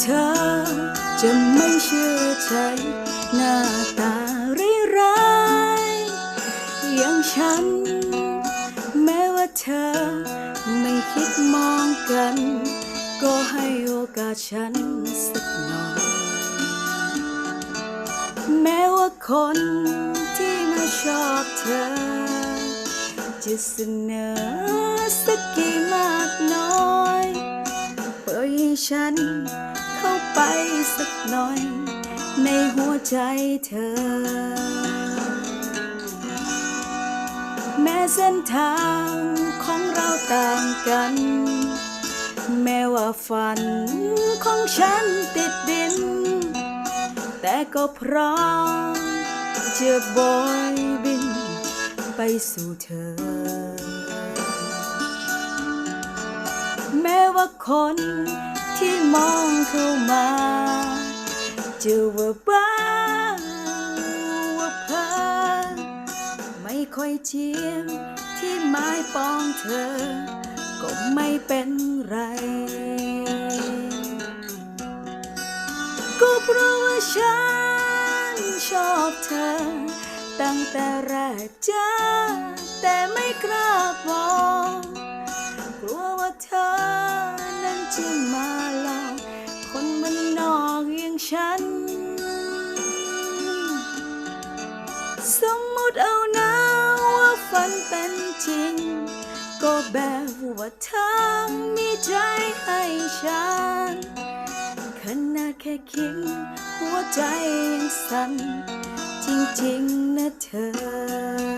เธอ จะไม่เชื่อใจหน้าตาร้ายๆอย่างฉัน แม้ว่าเธอ ไม่คิดมองกัน ก็ให้โอกาสฉันสักหน่อย แม้ว่าคนที่ไม่ชอบเธอ จะเสนอสักกี่มากน้อย เปิดให้ฉัน ไปสักหน่อย ในหัวใจเธอ แม้เส้นทางของเราต่างกัน แม้ว่าฝันของฉันติดดิน แต่ก็พร้อมจะบอยบิน ไปสู่เธอ แม้ว่าคนที่มองเข้า จะว่าบ้าว่าเพอไม่ค่อยเจียมที่ไม้ปองเธอ ก็ไม่เป็นไร ก็เพราะว่าฉันชอบเธอ ตั้งแต่แรกเจอแต่ไม่กล้าบอก กลัวว่าเธอนั้นจะมา ฉัน สมมุติเอานะว่าฝันเป็นจริง ก็แบบว่าเธอมีใจให้ฉันขนาดแค่คิดหัวใจยังสั่นจริง ๆ นะเธอ